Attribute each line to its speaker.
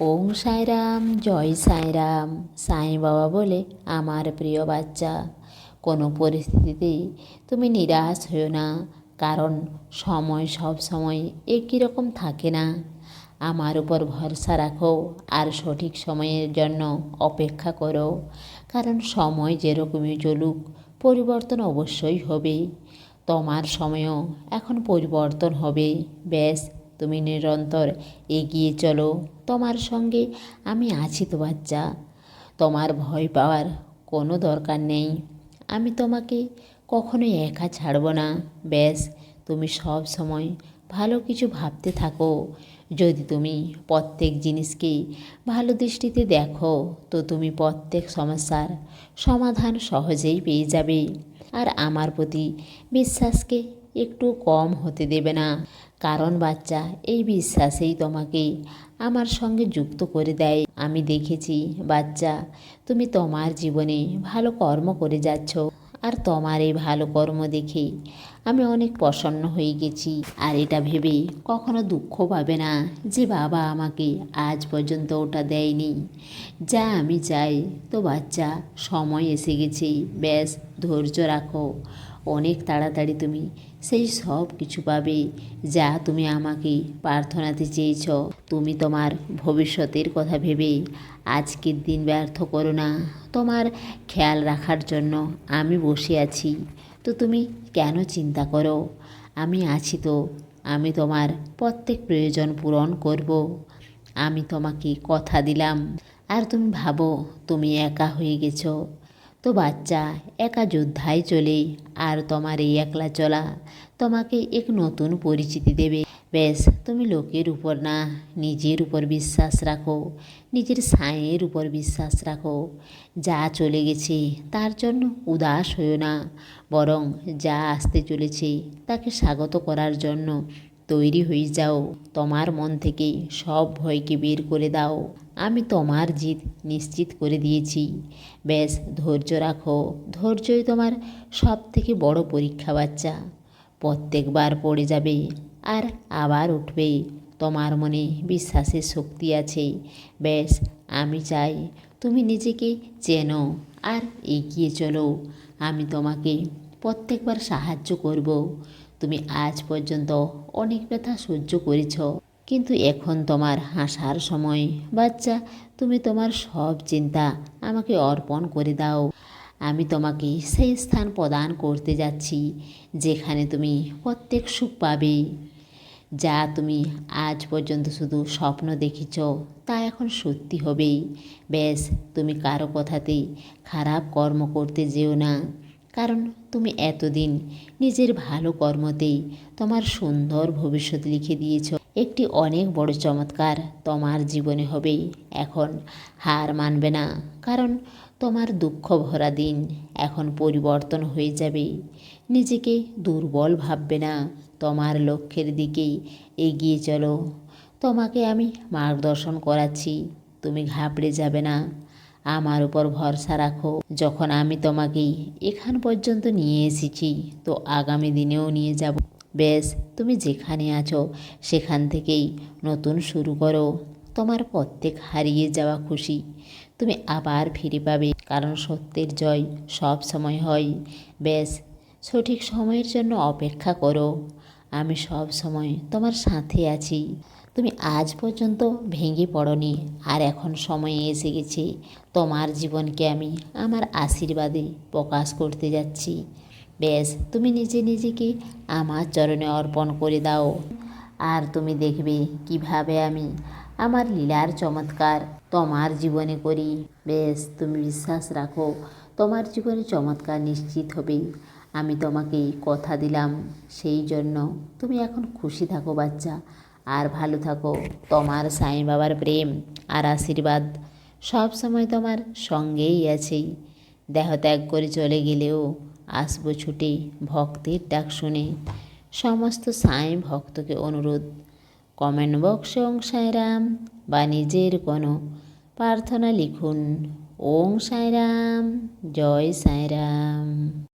Speaker 1: ওং সাইরাম, জয় সাইরাম, সাই বাবা বলে আমার প্রিয় বাচ্চা। কোনো পরিস্থিতিতেই তুমি নিরাশ হও না, কারণ সময় সব সময় একই রকম থাকে না। আমার উপর ভরসা রাখো আর সঠিক সময়ের জন্য অপেক্ষা করো, কারণ সময় যেরকমই চলুক, পরিবর্তন অবশ্যই হবে তোমার সময়ও এখন পরিবর্তন হবে ব্যাস তুমি নিরন্তর এগিয়ে চলো তোমার সঙ্গে। আমি আছি তো বাচ্চা। তোমার ভয় পাওয়ার কোনো দরকার নেই। আমি তোমাকে কখনোই একা ছাড়ব না। ব্যাস, তুমি সব সময় ভালো কিছু ভাবতে থাকো। যদি তুমি প্রত্যেক জিনিসকেই ভালো দৃষ্টিতে দেখো, তো তুমি প্রত্যেক সমস্যার সমাধান সহজেই পেয়ে যাবে। আর আমার প্রতি বিশ্বাসকে একটু কম হতে দেবে না। কারণ বাচ্চা, এই বিশ্বাসেই তোমাকে আমার সঙ্গে যুক্ত করে দেয়। আমি দেখেছি, বাচ্চা, তুমি তোমার জীবনে ভালো কর্ম করে যাচ্ছ আর তোমার এই ভালো কর্ম দেখে আমি অনেক প্রসন্ন হয়ে গেছি। আর এটা ভেবে কখনো দুঃখ পাবে না যে বাবা আমাকে আজ পর্যন্ত ওটা দেয়নি। যা আমি চাই। তো বাচ্চা, সময় এসে গেছে। ব্যাস, ধৈর্য রাখো। অনেক তাড়াতাড়ি তুমি সেই সব কিছু পাবে যা তুমি আমাকে প্রার্থনাতে চেয়েছ। তুমি তোমার ভবিষ্যতের কথা ভেবে আজকের দিন ব্যর্থ করো না। তোমার খেয়াল রাখার জন্য আমি বসে আছি। তো তুমি কেন চিন্তা করো? আমি আছি তো। আমি তোমার প্রত্যেক প্রয়োজন পূরণ করব। আমি তোমাকে কথা দিলাম। আর তুমি ভাবো, তুমি একা হয়ে গেছো। তো বাচ্চা, একা যোদ্ধায় চলে, আর তোমার এই একলা চলা তোমাকে এক নতুন পরিচিতি দেবে। বেশ তুমি লোকের উপর না, নিজের উপর বিশ্বাস রাখো, নিজের সাঁয়ের উপর বিশ্বাস রাখো। যা চলে গেছে, তার জন্য উদাস হইও না, বরং যা আসতে চলেছে, তাকে স্বাগত করার জন্য তৈরি হয়ে যাও। তোমার মন থেকে সব ভয়কে বের করে দাও। আমি তোমার জিত নিশ্চিত করে দিয়েছি। বেশ ধৈর্য রাখো। ধৈর্যই তোমার সব থেকে বড় পরীক্ষা, বাচ্চা। প্রত্যেকবার পড়ে যাবে আর আবার উঠবে। তোমার মনে বিশ্বাসের শক্তি আছে। বেশ আমি চাই তুমি নিজেকে চেনো আর এগিয়ে চলো। আমি তোমাকে প্রত্যেকবার সাহায্য করব। তুমি আজ পর্যন্ত অনেক ব্যথা সহ্য করেছ। কিন্তু এখন তোমার হাসার সময়। বাচ্চা, তুমি তোমার সব চিন্তা আমাকে অর্পণ করে দাও। আমি তোমাকে সেই স্থান প্রদান করতে যাচ্ছি, যেখানে তুমি প্রত্যেক সুখ পাবে। যা তুমি আজ পর্যন্ত শুধু স্বপ্ন দেখেছ, তা এখন সত্যি হবেই। বেশ তুমি কারও কথাতেই খারাপ কর্ম করতে যেও না। কারণ তুমি এতদিন নিজের ভালো কর্মতেই তোমার সুন্দর ভবিষ্যৎ লিখে দিয়েছ। একটি অনেক বড় চমৎকার তোমার জীবনে হবে এখন হার মানবে না, কারণ তোমার দুঃখ ভরা দিন এখন পরিবর্তন হয়ে যাবে। নিজেকে দুর্বল ভাববে না, তোমার লক্ষ্যের দিকেই এগিয়ে চলো। তোমাকে আমি মার্গদর্শন করাচ্ছি, তুমি ঘাবড়ে যাবে না। আমার উপর ভরসা রাখো। যখন আমি তোমাকে এখান পর্যন্ত নিয়ে এসেছি, তো আগামী দিনেও নিয়ে যাব। বেশ, তুমি যেখানে আছো, সেখান থেকেই নতুন শুরু করো। তোমার প্রত্যেক হারিয়ে যাওয়া খুশি তুমি আবার ফিরে পাবে, কারণ সত্যের জয় সব সময় হয়। বেশ, সঠিক সময়ের জন্য অপেক্ষা করো। আমি সব সময় তোমার সাথে আছি। তুমি আজ পর্যন্ত ভেঙে পড়নি, আর এখন সময় এসে গেছে। তোমার জীবনকে আমি আমার আশীর্বাদে প্রকাশ করতে যাচ্ছি। বেশ, তুমি নিজে নিজেকে আমার চরণে অর্পণ করে দাও। আর তুমি দেখবে কীভাবে আমি আমার লীলার চমৎকার তোমার জীবনে করি। বেশ, তুমি বিশ্বাস রাখো, তোমার জীবনে চমৎকার নিশ্চিত হবে। আমি তোমাকে কথা দিলাম, সেই জন্য তুমি এখন খুশি থাকো বাচ্চা। আর ভালো থাকো। তোমার সাই বাবার প্রেম আর আশীর্বাদ সব সময় তোমার সঙ্গেই আছে। দেহ ত্যাগ করে চলে গেলেও আসব ছুটে ভক্তের ডাক শুনে। সমস্ত সাই ভক্তকে অনুরোধ। কমেন্ট বক্সে ওং সাইরাম বা নিজের কোনো প্রার্থনা লিখুন। ওং সাইরাম জয় সাইরাম